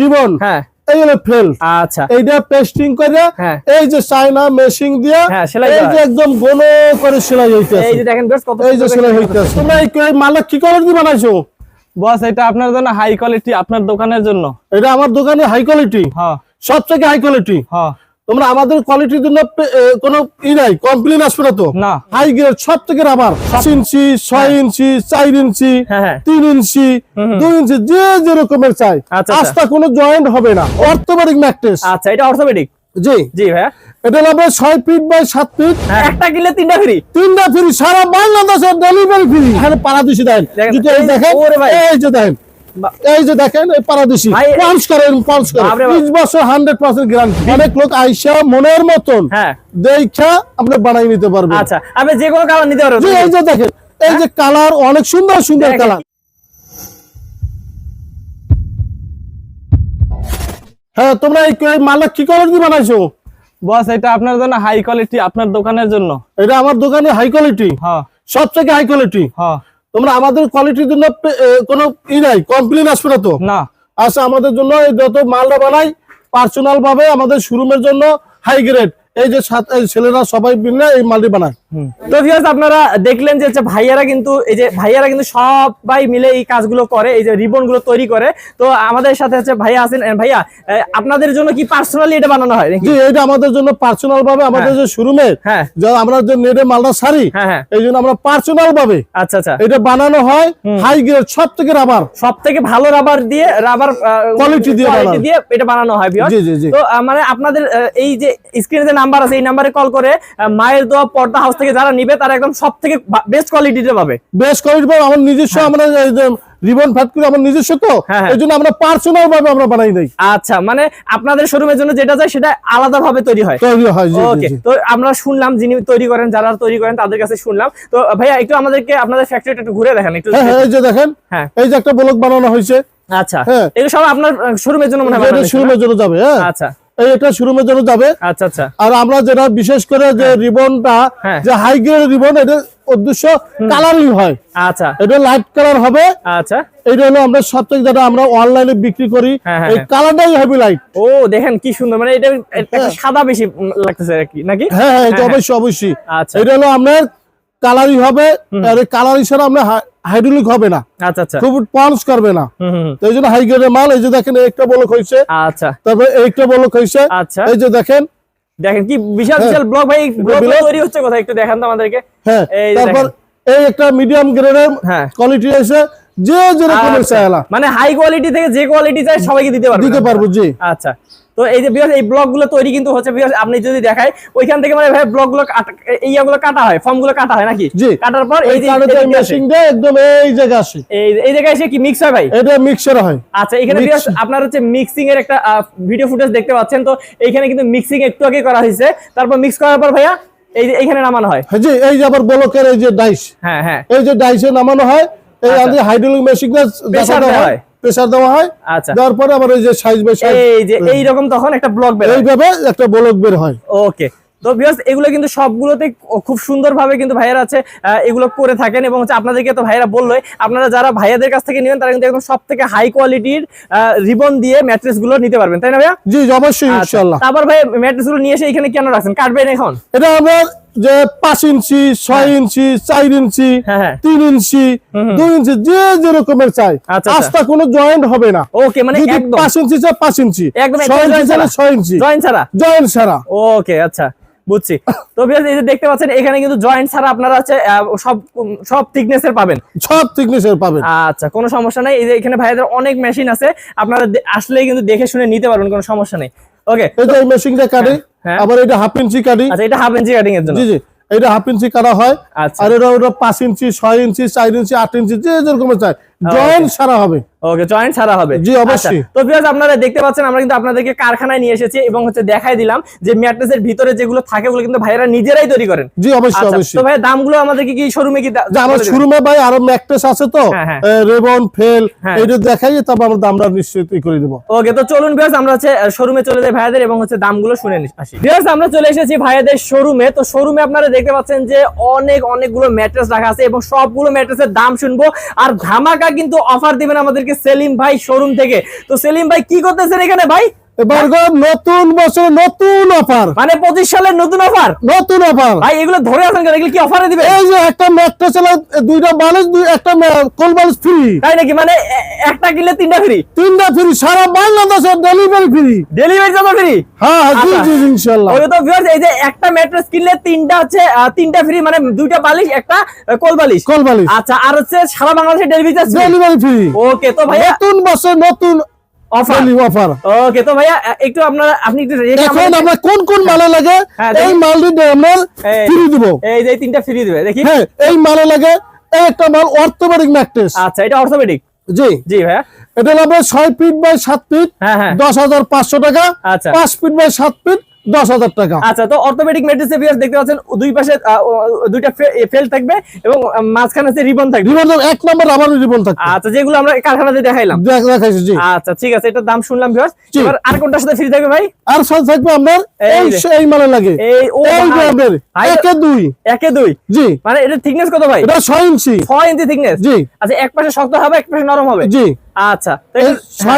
Ribbon হ্যাঁ। এইগুলো fail. আচ্ছা। এইটা পেস্টিং করে হ্যাঁ। এই যে চাইনা মেশিন দিয়ে হ্যাঁ, এই যে একদম ঘন করে সেলাই হইতেছে। এই যে দেখেন বেশ কত এই যে সেলাই হইতেছে। তোমরা এই এই কি বানাইছো? বস এটা আপনার জন্য হাই কোয়ালিটি আপনার দোকানের জন্য। এটা আমার দোকানে হাই কোয়ালিটি হ্যাঁ। সব থেকে হাই কোয়ালিটি হ্যাঁ। তোমরা আমাদের কোয়ালিটির জন্য কোনো ই নাই কমপ্লেন আসবে না তো? না। হাই গ্রেড সব থেকে রাবার পাঁচ ইঞ্চি ছয় ইঞ্চি চার ইঞ্চি হ্যাঁ, হ্যাঁ। তিন ইঞ্চি দুই ইঞ্চি যে যে রকমের চাই। আচ্ছা, আচ্ছা। আস্তা কোনো জয়েন্ট হবে না। অর্থোপেডিক ম্যাট্রেস আচ্ছা এটা অর্থোপেডিক জি। জি ভাইয়া। এটা হবে ছয় ফিট বাই সাত ফিট একটা কিনলে তিনটা ফ্রি তিনটা ফ্রি সারা বাংলাদেশে ডেলিভারি ফ্রি এখানে পারাদিশি দেন। দেখেন, এই এই- ওরে ভাই। এই যে দেখেন। বা- এই যে দেখেন এই পারাদিশি। করে পাঁচ করে। বিশ বছর হান্ড্রেড পার্সেন্ট গ্যারান্টি অনেক লোক আইসা মনের মতন হ্যাঁ। দেখা আপনি বানাই নিতে পারবেন। আচ্ছা আপনি যে কোনো কালার নিতে পারবেন। এই যে দেখেন এই যে কালার অনেক সুন্দর সুন্দর কালার হ্যাঁ তোমরা এই মালটা কি কালার দিয়ে বানাইছো? বস এটা আপনার জন্য হাই কোয়ালিটি আপনার দোকানের জন্য। এটা আমার দোকানে হাই কোয়ালিটি হ্যাঁ। সব থেকে হাই কোয়ালিটি হ্যাঁ। তোমরা আমাদের কোয়ালিটির জন্য কোনো ই নাই কমপ্লেন আসবে না তো? না। আচ্ছা আমাদের জন্য যত মালটা বানাই পার্সোনাল ভাবে আমাদের শোরুমের জন্য হাই গ্রেড এই যে ছেলেরা সবাই মিলে এই মালটি বানায়। তো ভিউয়ার্স আপনারা দেখলেন যে ভাইয়ারা কিন্তু এই যে ভাইয়ারা কিন্তু সবাই মিলে এই কাজগুলো করে এই যে রিবনগুলো তৈরি করে। তো আমাদের সাথে হচ্ছে ভাইয়া আছেন। ভাইয়া আপনাদের জন্য কি পার্সোনালি এটা বানানো হয় জি এটা আমাদের জন্য পার্সোনাল ভাবে আমাদের যে শোরুমে হ্যাঁ। আমরা যে নেটে মালটা সারি হ্যাঁ হ্যাঁ। এই জন্য আমরা পার্সোনাল ভাবে আচ্ছা আচ্ছা। এটা বানানো হয় হাই গ্রেড সব থেকে রাবার সব থেকে ভালো রাবার দিয়ে রাবার কোয়ালিটি দিয়ে এটা বানানো হয়। তো মানে আপনাদের এই যে স্ক্রিনে নাম্বার আছে এই নাম্বারে কল করে মায়ের দোয়া পর্দা হাউস থেকে যারা নিবে তারা একদম সব থেকে বেস্ট কোয়ালিটিতে পাবে। বেশ কোয়ালিটি ভাবে আমার নিজস্ব আমরা এই যে রিবন ফ্যাক্টরি আমার নিজস্ব তো হ্যাঁ, হ্যাঁ। এই জন্য আমরা পার্সোনাল ভাবে আমরা বানাই দেই। আচ্ছা মানে আপনাদের শোরুমের জন্য যেটা যায় সেটা আলাদা ভাবে তৈরি হয়। তৈরি হয় ওকে তো আমরা শুনলাম যিনি তৈরি করেন যারা তৈরি করেন তাদের কাছে শুনলাম। তো ভাইয়া একটু আমাদেরকে আপনাদের ফ্যাক্টরিটা একটু ঘুরে দেখেন একটু হ্যাঁ হ্যাঁ এই যে দেখেন হ্যাঁ। এই যে একটা ব্লক বানানো হয়েছে। আচ্ছা হ্যাঁ। এগুলো সব আপনার শোরুমের জন্য মনে হয় শোরুমের জন্য যাবে হ্যাঁ। আচ্ছা। এটা শোরুমের জন্য যাবে। আচ্ছা আচ্ছা। আর আমরা যেটা বিশেষ করে যে রিবনটা হ্যাঁ। যে হাই গ্রেড রিবন এটার উদ্দেশ্য কালারিং হয়। আচ্ছা। এটা লাইট কালার হবে। আচ্ছা। এটা হলো আমরা সব থেকে যেটা আমরা অনলাইনে বিক্রি করি। হ্যাঁ, হ্যাঁ, এই হ্যাঁ। কালারটাই হবে লাইট ও দেখেন কি সুন্দর। মানে এটা সাদা বেশি লাগতেছে নাকি? হ্যাঁ হ্যাঁ এটা হ্যাঁ, অবশ্যই অবশ্যই। আচ্ছা। এটা হলো আপনার কালারিং হবে আর কালার হিসাবে হাইড্রোলিক হবে না। আচ্ছা আচ্ছা। খুব পঞ্চ করবে না। তো এই জন্য হাই গ্রেডের মাল এই যে দেখেন একটা বলক হয়েছে আচ্ছা। তারপরে একটা বলক হয়েছে আচ্ছা। এই যে দেখেন। দেখেন কি বিশাল হ্যাঁ। বিশাল ব্লক ভাই ব্লক তৈরি হচ্ছে কোথায়? একটু দেখান তো আমাদেরকে। হ্যাঁ এই যে তারপর এই একটা মিডিয়াম গ্রেডের হ্যাঁ। কোয়ালিটি আছে যে আচ্ছা। চাইলা মানে হাই কোয়ালিটি থেকে যে কোয়ালিটি চাই সবাইকে দিতে পারবেন দিতে পারব জি। আচ্ছা। তো এই যে বিকজ এই ব্লকগুলো তৈরি কিন্তু হচ্ছে বিকজ আপনি যদি দেখায় ওইখান থেকে মানে ভাই ব্লকগুলো কাটা- এইগুলো কাটা হয় ফর্মগুলো কাটা হয় নাকি? জি। কাটার পর এই যে মেশিন দিয়ে একদম এই জায়গা আসে। এই এই জায়গায় এসে কি মিক্স হয়? ভাই এটা মিক্সার হয়। আচ্ছা এখানে বিকজ আপনার হচ্ছে মিক্সিং এর একটা ভিডিও ফুটেজ দেখতে পাচ্ছেন। তো এইখানে কিন্তু মিক্সিং একটু আগে করা হয়েছে। তারপর মিক্স করার পর ভাইয়া এই যে এখানে নামানো হয়। হ্যাঁ জি এই যে আবার বলকের এই যে ডাইস হ্যাঁ হ্যাঁ। এই যে ডাইসে নামানো হয় এই আচ্ছা। হাইড্রোলিক মেশিন Pressure দেওয়া হয়। প্রেসার দেওয়া হয় আচ্ছা। দেওয়ার পরে আবার এই যে সাইজ বাই সাইজ এই যে এইরকম তখন একটা ব্লক বের এইভাবে একটা বলক বের হয়। ওকে তো ভিউয়ার্স এগুলো কিন্তু সবগুলোতে খুব সুন্দরভাবে কিন্তু ভাইয়ারা আছে এগুলো করে থাকেন এবং হচ্ছে আপনাদেরকে তো ভাইয়ারা বললোই আপনারা যারা ভাইয়াদের কাছ থেকে নেবেন তারা কিন্তু একদম সব থেকে হাই কোয়ালিটির রিবন দিয়ে ম্যাট্রেসগুলো নিতে পারবেন তাই না ভাইয়া? জি অবশ্যই আচ্ছা, ইনশাআল্লাহ। তারপর ভাই ম্যাট্রেসগুলো নিয়ে এসে এখানে কেন রাখছেন? কাটবেন এখন? এটা আমরা যে পাঁচ ইঞ্চি ছয় ইঞ্চি চার ইঞ্চি হ্যাঁ হ্যাঁ। তিন ইঞ্চি দুই ইঞ্চি যে যে রকমের চাই। আচ্ছা, আচ্ছা। আস্তা কোনো জয়েন্ট হবে না। ওকে মানে পাঁচ ইঞ্চি চাই পাঁচ ইঞ্চি। ছয় ইঞ্চি ছাড়া। ছয় ইঞ্চি। জয়েন্ট ছাড়া? জয়েন্ট ছাড়া। ওকে আচ্ছা বুঝছি। তো এই যে দেখতে পাচ্ছেন এখানে কিন্তু জয়েন্ট ছাড়া আপনারা আহ, সব সব এর পাবেন। সব থিকনেসের পাবেন। আচ্ছা কোনো সমস্যা নাই। এই যে এখানে ভাইয়াদের অনেক মেশিন আছে। আপনারা আসলেই কিন্তু দেখে শুনে নিতে পারবেন কোনো সমস্যা নেই। ওকে এই যে মেশিনটা কাটি। হ্যাঁ। আবার এটা হাফ ইঞ্চি কাটিং আচ্ছা এটা হাফ ইঞ্চি কাটিং এর জন্য। জি জি এটা হাফ ইঞ্চি কাটা হয়। আচ্ছা। আর এটা ওটা পাঁচ ইঞ্চি ছয় ইঞ্চি চার ইঞ্চি আট ইঞ্চি যে যেরকম চাই। জয়েন্ট সারা হবে। ওকে জয়েন্ট ছাড়া হবে। জি, অবশ্যই। আচ্ছা, তো ভিউয়ার্স আপনারা দেখতে পাচ্ছেন আমরা কিন্তু আপনাদেরকে কারখানায় নিয়ে এসেছি এবং হচ্ছে দেখাই দিলাম যে ম্যাট্রেসের ভিতরে যেগুলো থাকে ওগুলো কিন্তু ভাইরা নিজেরাই তৈরি করেন। জি অবশ্যই আচ্ছা, অবশ্যই। তো ভাই দামগুলো আমাদেরকে কি শোরুমে কি আমার শোরুমে ভাই আরও ম্যাকটেস আছে তো হ্যাঁ, হ্যাঁ। রেবন ফেল হ্যাঁ। এটা দেখাই তারপর আমরা দামটা করে দেবো। ওকে তো চলুন ভিউয়ার্স আমরা হচ্ছে শোরুমে চলে যাই ভাইয়াদের এবং হচ্ছে দামগুলো শুনে আসি। ভিউয়ার্স আমরা চলে এসেছি ভাইয়াদের শোরুমে তো শোরুমে আপনারা দেখতে পাচ্ছেন যে অনেক অনেকগুলো ম্যাট্রেস রাখা আছে এবং সবগুলো ম্যাট্রেসের দাম শুনব। আর ধামাকা কিন্তু অফার দিবেন আমাদেরকে সেলিম ভাই শোরুম থেকে। তো সেলিম ভাই কি করতেছেন এখানে ভাই? এবার নতুন বছর নতুন অফার মানে পঁচিশ সালের নতুন অফার নতুন অফার ভাই এগুলো ধরে আছেন কেন? এগুলো কি অফারে দিবে এই যে একটা ম্যাট্রেস চালা দুইটা বালিশ দুই একটা কোল বালিশ ফ্রি তাই নাকি? মানে একটা কিনলে তিনটা ফ্রি তিনটা ফ্রি সারা বাংলাদেশে ডেলিভারি ফ্রি ডেলিভারি যাবে ফ্রি হ্যাঁ জি। জি জি, ওই তো viewers, এই যে একটা ম্যাট্রেস কিনলে তিনটা হচ্ছে তিনটা ফ্রি মানে দুইটা বালিশ একটা কোল বালিশ। কোল বালিশ। আচ্ছা আর হচ্ছে সারা বাংলাদেশে delivery charge delivery free okay তো নতুন বছর নতুন অফার অফার ওকে তো ভাইয়া একটু আপনারা আপনি একটু এখন আমরা কোন কোন মালে লাগে হ্যাঁ, এই দেখি। মালটি আমরা ফ্রি দিব। এই যে তিনটা ফ্রি দেবে দেখি। হ্যাঁ এই মালে লাগে এই একটা মাল অর্থোপেডিক ম্যাট্রেস আচ্ছা এটা অর্থোপেডিক জি। জি ভাইয়া। এটা লাগবে ছয় ফিট বাই সাত ফিট হ্যাঁ হ্যাঁ। দশ হাজার পাঁচশো টাকা। আচ্ছা। পাঁচ ফিট বাই সাত ফিট দশ হাজার টাকা। আচ্ছা তো অর্থোপেডিক ম্যাট্রেসে ভিউয়ার্স দেখতে পাচ্ছেন দুই পাশে আহ, ও- ও- দুইটা ফেল থাকবে এবং মাঝখানে হচ্ছে রিবন থাকবে। রিবন এক নম্বর রাবার রিবন থাকবে। আচ্ছা যেগুলো আমরা কারখানাতে দেখাইলাম। দেখাইছি জি। আচ্ছা ঠিক আছে দাম শুনলাম ভিউয়ার্স এবার আর কোনটার সাথে ফ্রি থাকবে ভাই? আর সাথে থাকবে আপনার এই মালে লাগে। এই ও ব্র্যান্ডের একে দুই। একে দুই? জি। মানে এটার থিকনেস কত ভাই? এটা ছয় ইঞ্চি। ইঞ্চি থিকনেস জি। আচ্ছা এক পাশে শক্ত হবে এক পাশে নরম হবে? জি। আচ্ছা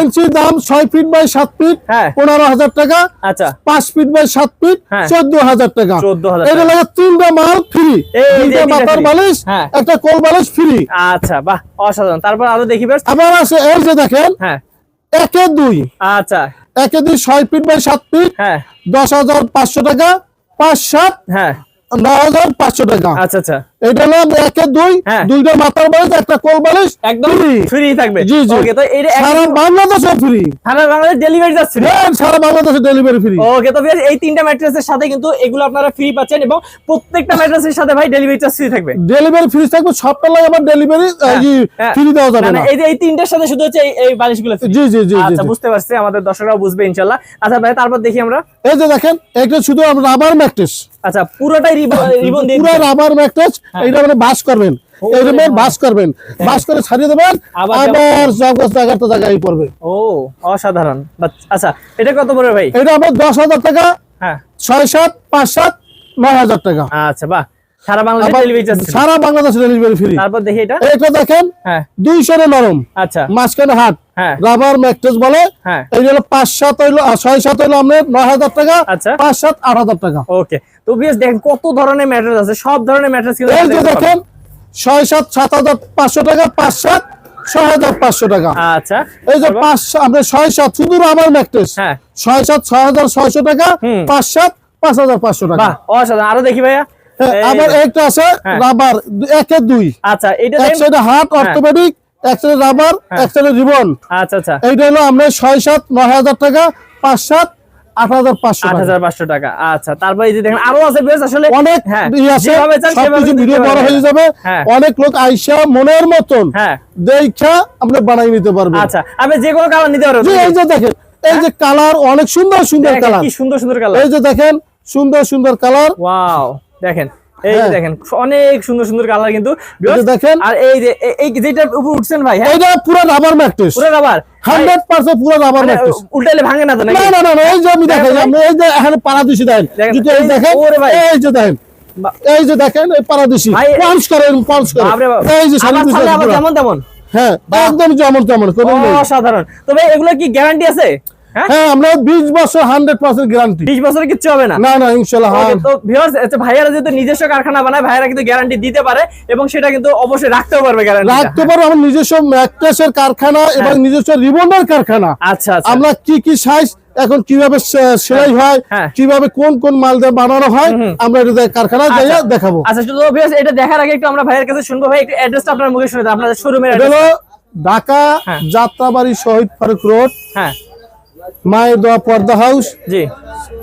ইঞ্চির দাম ছয় ফিট বাই সাত ফিট হ্যাঁ। পনেরো হাজার টাকা। আচ্ছা। পাঁচ ফিট বাই সাত ফিট হ্যাঁ। চোদ্দ হাজার টাকা। 14,000 এটা। লাগে তিনটা মাল ফ্রি তিনটা মাথার বালিশ হ্যাঁ। একটা কোল বালিশ ফ্রি আচ্ছা বাহ অসাধারণ। তারপর আরও দেখি আবার আছে এই যে দেখেন হ্যাঁ। একে দুই। আচ্ছা। একে দুই ছয় ফিট বাই সাত ফিট হ্যাঁ। দশ হাজার পাঁচশো টাকা পাঁচ সাত হ্যাঁ। ন হাজার পাঁচশো টাকা। আচ্ছা আচ্ছা। এটা হলো একে দুই হ্যাঁ। দুইটা মাথার বালিশ একটা কোল বালিশ একদম ফ্রি থাকবে। জি জি। ওকে তো এটা সারা বাংলাদেশে ফ্রি সারা বাংলাদেশ ডেলিভারি যাচ্ছে। সারা বাংলাদেশে ডেলিভারি ফ্রি ওকে তো বেশ এই তিনটা ম্যাট্রেসের সাথে কিন্তু এগুলো আপনারা ফ্রি পাচ্ছেন এবং প্রত্যেকটা ম্যাট্রেসের সাথে ভাই ডেলিভারি চার্জ ফ্রি থাকবে। ডেলিভারি ফ্রি থাকবে সবটা লাগে আবার ডেলিভারি হ্যাঁ। ফ্রি দেওয়া যাবে না এই যে এই তিনটার সাথে শুধু হচ্ছে এই- বালিশগুলো জি জি জি আচ্ছা বুঝতে পারছি আমাদের দর্শকরাও বুঝবে ইনশাল্লাহ। আচ্ছা ভাই তারপর দেখি আমরা। এই যে দেখেন এটা শুধু রাবার ম্যাট্রেস আচ্ছা পুরোটাই রিবন দিয়ে পুরো রাবার ম্যাট্রেস এইটা মানে বাস করবেন। মানে বাস করবেন। বাস করে ছাড়িয়ে দেবেন আবার জগৎ জায়গাটা জায়গায় পড়বে। ও অসাধারণ। আচ্ছা এটা কত পড়বে ভাই? এটা আমার দশ হাজার টাকা হ্যাঁ। ছয় সাত পাঁচ সাত নয় হাজার টাকা। আচ্ছা বাহ। সারা বাংলাদেশ ডেলিভারি ফ্রি তারপর দেখি এটা। এটা দেখেন হ্যাঁ। দুইশো নরম। আচ্ছা। মাঝখানে হাট। হ্যাঁ। রাবার ম্যাট্রেস বলে। হ্যাঁ। এই হলো পাঁচ সাত হইল ছয় সাত হইল আপনার নয় হাজার টাকা আচ্ছা। পাঁচ সাত আট হাজার টাকা। ওকে। তো বিএস দেখেন কত ধরনের ম্যাট্রেস আছে সব ধরনের ম্যাট্রেস কিন্তু দেখেন ছয় সাত সাত হাজার পাঁচশো টাকা পাঁচ সাত ছয় হাজার পাঁচশো টাকা। আচ্ছা এই যে? পাঁচ ছয় সাত শুধু রাবার ম্যাট্রেস। হ্যাঁ। ছয় সাত ছয় হাজার ছয়শো টাকা হুম। পাঁচ সাত পাঁচ হাজার পাঁচশো টাকা। বাহ অসাধারণ। আরও দেখি ভাইয়া। হ্যাঁ, আবার একটা আছে হ্যাঁ। রাবার একে দুই। আচ্ছা এটা হ্যাঁ। অর্থোপেডিক এক সাইডে রাবার এক সাইডে রিবন। আচ্ছা আচ্ছা। এইটা হলো আপনার ছয় সাত নয় হাজার টাকা পাঁচ সাত টাকা। আচ্ছা তারপর এই যে দেখেন আরও আছে বেশ আসলে অনেক হ্যাঁ ই আছে যেভাবে চান সেভাবে ভিডিও বড় হয়ে যাবে। অনেক লোক আইসা মনের মতন হ্যাঁ। দেখা আপনি বানাই নিতে পারবেন আচ্ছা আপনি যে কোনো কালার নিতে পারবেন। এই যে দেখেন এই যে কালার অনেক সুন্দর সুন্দর কালার কি সুন্দর সুন্দর কালার এই যে দেখেন সুন্দর সুন্দর কালার ওয়াও দেখেন এই হ্যাঁ। দেখেন অনেক সুন্দর সুন্দর কালার কিন্তু। দেখেন। আর এই যে এই উপর উঠছেন ভাই হ্যাঁ? এইটা পুরো রাবার ম্যাট্রেস পুরো রাবার হান্ড্রেড পার্সেন্ট পুরো রাবার ম্যাট্রেস উল্টাইলে ভাঙে না তো না না না এই যে আমি দেখাই। আপনি এই যে এখানে পারাদিশি দেন। দেখেন, যদি এই দেখেন ওরে ভাই। এই যে দেখেন। এই যে দেখেন এই পারাদিশি। পাঞ্চ করে পাঞ্চ করে। এই যে সামনে যেমন তেমন? হ্যাঁ একদম যেমন তেমন অসাধারণ। তবে এগুলো কি গ্যারান্টি আছে? হ্যাঁ? হ্যাঁ আমরা বিশ বছর গ্যারান্টি কিচ্ছু হবে না। না না হ্যাঁ। Okay, তো ভিউয়ার্স আচ্ছা ভাইয়ারা যেহেতু নিজস্ব কারখানা বানায় ভাইয়ারা কিন্তু গ্যারান্টি দিতে পারে এবং সেটা কিন্তু অবশ্যই রাখতেও পারবে গ্যারান্টি রাখতে পারব আমার নিজস্ব ম্যাট্রেসের কারখানা এবং নিজস্ব রিবনের কারখানা। আচ্ছা আচ্ছা। আমরা কি কি সাইজ এখন কীভাবে সেলাই হয় হ্যাঁ। কীভাবে কোন কোন মাল দিয়ে বানানো হয় আমরা এটা কারখানায় যাইয়া আচ্ছা। দেখাবো। আচ্ছা ভিউয়ার্স এটা দেখার আগে একটু আমরা ভাইয়ের কাছে শুনব। ভাই একটু অ্যাড্রেসটা আপনার মুখে শুনে দেন আপনাদের শোরুমের ঢাকা হ্যাঁ। যাত্রাবাড়ি শহীদ ফারুক রোড। হ্যাঁ। মায়ের দোয়া পর্দা হাউস জি।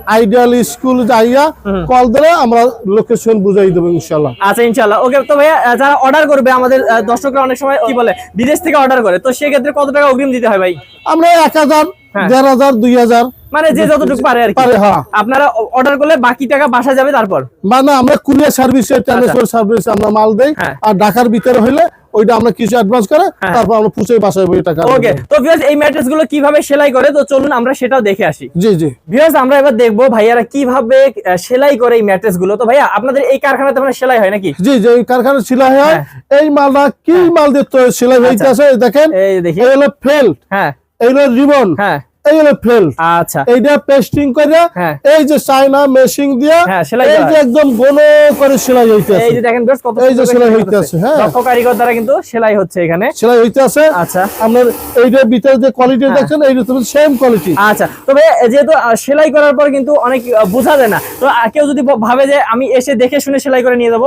আইডিয়াল স্কুল যাইয়া কল দিলে আমরা লোকেশন বুঝাই দেবো ইনশাল্লাহ আচ্ছা ইনশাল্লাহ ওকে তো ভাইয়া যারা অর্ডার করবে আমাদের দর্শকরা অনেক সময় কি বলে বিদেশ থেকে অর্ডার করে। তো সেক্ষেত্রে কত টাকা অগ্রিম দিতে হয় ভাই? আমরা এক হাজার হ্যাঁ। দেড় হাজার দুই হাজার মানে যে যতটুকু পারে আর কি। হ্যাঁ। আপনারা অর্ডার করলে বাকি টাকা বাসা যাবে তারপর। মানে আমরা কুরিয়ার সার্ভিসে ট্রান্সফার সার্ভিস আমরা মাল দেই। হ্যাঁ। আর ঢাকার ভিতরে হইলে ওইটা আমরা কিছু অ্যাডভান্স করে হ্যাঁ। তারপর আমরা পুষে বাসায় বই টাকা ওকে তো ভিউয়ার্স এই ম্যাট্রেসগুলো কীভাবে সেলাই করে? তো চলুন আমরা সেটাও দেখে আসি। জি জি। ভিউয়ার্স আমরা এবার দেখব ভাইয়ারা কীভাবে সেলাই করে এই ম্যাট্রেসগুলো। তো ভাইয়া আপনাদের এই কারখানাতে মানে সেলাই হয় নাকি? জি যে এই কারখানা সেলাই হয়। এই মালটা কি মাল দিয়ে সেলাই হইতে আছে এই দেখেন? এই দেখি। এই হলো ফেল্ট হ্যাঁ। এই হলো রিবন। হ্যাঁ। এই হলো ফেল্ট আচ্ছা। এইটা পেস্টিং করে হ্যাঁ। এই যে চাইনা মেশিং দিয়ে হ্যাঁ, সেলাই এই যে একদম ঘন করে সেলাই হইতে এই যে দেখেন কত এই যে সেলাই সেলাই হইতে করতেছে। আছে, হ্যাঁ। দক্ষ কারিগর দ্বারা কিন্তু সেলাই হচ্ছে এখানে। সেলাই হইতে আচ্ছা। আপনার এইটার ভিতরে যে কোয়ালিটি। দেখছেন এইটা তো সেম কোয়ালিটি আচ্ছা তবে যেহেতু সেলাই করার পর কিন্তু অনেক বোঝা যায় না। তো কেউ যদি ভাবে যে আমি এসে দেখে শুনে সেলাই করে নিয়ে যাব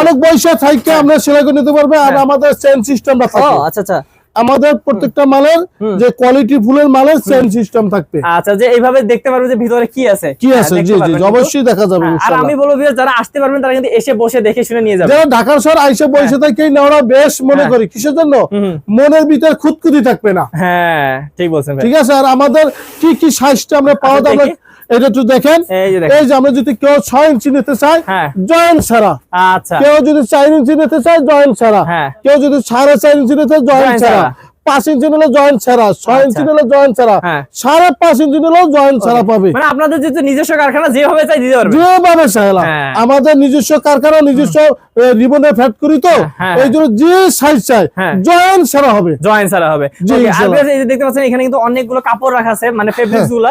অনেক পয়সা থাকতে আমরা সেলাই করে নিতে পারবে আর আমাদের চেন সিস্টেমটা। থাকে। আচ্ছা আচ্ছা। আমাদের প্রত্যেকটা মালের যে কোয়ালিটি ফুলের মালের চেন সিস্টেম থাকবে। আচ্ছা যে এইভাবে দেখতে পারবে যে ভিতরে কি আছে। কি হ্যাঁ, আছে? জি জি অবশ্যই দেখা যাবে হ্যাঁ, আর আমি বলব যারা আসতে পারবেন তারা কিন্তু এসে বসে দেখে শুনে নিয়ে যাবে যারা ঢাকার শহর আইসে বসে থাকে নেওয়া বেশ মনে হ্যাঁ। করি। কিসের জন্য? মনের ভিতরে খুঁতখুতি থাকবে না। হ্যাঁ ঠিক বলছেন ভাই। ঠিক আছে? আর আমাদের কি কি সাইজটা আমরা পাওয়া আচ্ছা, যাবে। এটা একটু দেখেন এই যে আমরা যদি কেউ ছয় ইঞ্চি নিতে চাই হ্যাঁ। জয়েন্ট ছাড়া আচ্ছা কেউ যদি চার ইঞ্চি নিতে চাই জয়েন্ট ছাড়া হ্যাঁ। কেউ যদি সাড়ে চার ইঞ্চি নিতে জয়েন্ট ছাড়া। পাঁচ ইঞ্চি নিলে জয়েন্ট ছাড়া ছয় ইঞ্চি আচ্ছা। নিলে জয়েন্ট ছাড়া হ্যাঁ। সাড়ে পাঁচ ইঞ্চি নিলেও জয়েন্ট ছাড়া পাবে। মানে আপনাদের যেহেতু নিজস্ব কারখানা যেভাবে চাই দিতে পারবে যেভাবে চাইলাম হ্যাঁ। আমাদের নিজস্ব কারখানা নিজস্ব রিবনের ফ্যাক্টরি তো হ্যাঁ, এই জন্য যে সাইজ চাই। জয়েন্ট ছাড়া হবে। জয়েন্ট ছাড়া হবে। এই যে দেখতে পাচ্ছেন এখানে কিন্তু অনেকগুলো কাপড় রাখা আছে মানে ফেব্রিক্সগুলা।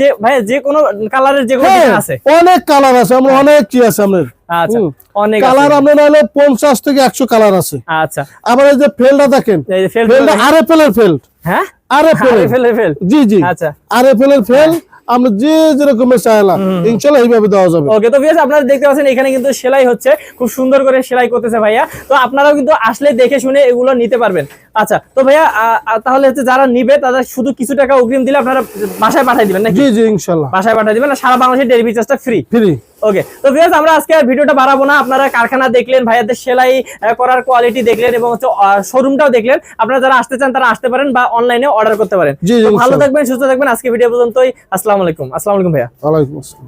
যে ভাই যে কোনো কালারের যে কোনো আছে। অনেক কালার আছে আমরা অনেক কি আছে আমাদের। আচ্ছা অনেক কালার আমরা নাহলে পঞ্চাশ থেকে একশো কালার আছে। আচ্ছা। আবার এই যে ফেলটা দেখেন এই যে ফেলটা আর এফ ফেল হ্যাঁ? আরে ফেল ফেল জি জি। আচ্ছা। আর এফ ফেল আমরা যে যেরকমের চাইলাম ইনশাল্লাহ এইভাবে দেওয়া যাবে। ওকে তো বিয়াস আপনারা দেখতে পাচ্ছেন এখানে কিন্তু সেলাই হচ্ছে খুব সুন্দর করে সেলাই করতেছে ভাইয়া। তো আপনারাও কিন্তু আসলে দেখে শুনে এগুলো নিতে পারবেন। আচ্ছা তো ভাইয়া তাহলে হচ্ছে যারা নিবে তাদের শুধু কিছু টাকা অগ্রিম দিলে আপনারা বাসায় পাঠিয়ে দিবেন নাকি? জি জি ইনশাল্লাহ। বাসায় পাঠিয়ে দিবেন সারা বাংলাদেশের ডেলিভারি চার্জটা ফ্রি ফ্রি ওকে তো ভিউয়ার্স আমরা আজকে ভিডিওটা বাড়াবো না। আপনারা কারখানা দেখলেন ভাইয়াদের সেলাই করার কোয়ালিটি দেখলেন এবং হচ্ছে শোরুমটাও দেখলেন। আপনারা যারা আসতে চান তারা আসতে পারেন বা অনলাইনে অর্ডার করতে পারেন। ভালো। থাকবেন সুস্থ থাকবেন। আজকে ভিডিও পর্যন্তই। আসসালামু আলাইকুম। আসসালামু আলাইকুম ভাইয়া। ওয়ালাইকুম আসসালাম।